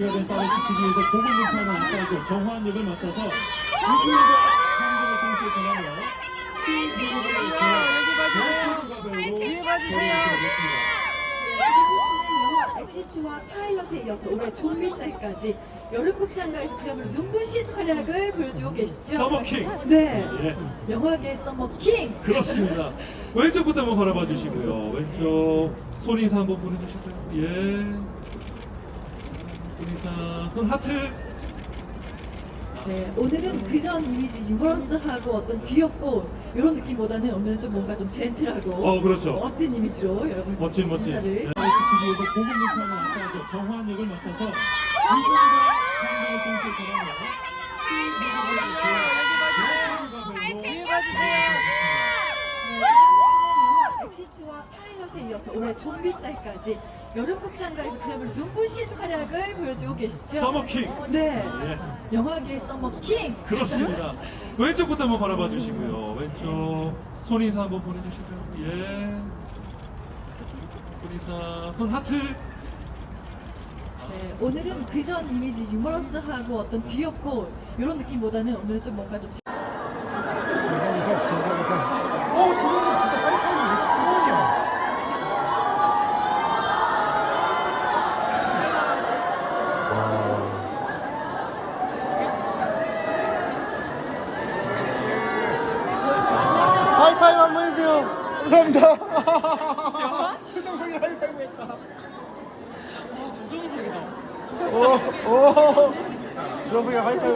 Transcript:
된 딸을 지키기 위해서 복을 못하는 아빠이고 정화한 역을 맡아서 이수일과 감정을 동시에 전하며 엑시트와 파일럿에 이어서 올해 때까지 여름 극장가에서 그야말로 눈부신 활약을 보여주고 계시죠. 서머킹. 네. 예, 영화계의 서머킹. 그렇습니다. 왼쪽부터 한번 바라봐 주시고요. 왼쪽 손인사 한번 보내주실까요? 예. 손인사, 손 하트. 네, 오늘은 그전 이미지 유머러스하고 어떤 귀엽고 이런 느낌보다는 오늘은 좀 뭔가 좀 젠틀하고 어, 그렇죠. 멋진 이미지로 여러분 멋진 멋진. 인사를 네, 복을 못하는 아빠이고 정화한 역을 맡아서 이수일과 감정을 동시에 전하며 영화 파일럿에 이어서 올해 좀비 때까지 여름 극장가에서 그야말로 눈부신 활약을 보여주고 계시죠. 서머킹. 네, 예. 영화계의 서머킹. 그렇습니다. 왼쪽부터 한번 바라봐 주시고요. 왼쪽 손 인사 한번 보내주실까요? 예. 손 인사, 손 하트. 네, 오늘은 그전 이미지 유머러스하고 어떤 귀엽고 이런 느낌보다는 오늘은 좀 뭔가 좀 한번 해주세요. 감사합니다. 표정성이 하이파이브 했다. 와, 조정석이다. 오, 오. 조정석이 하이파이브.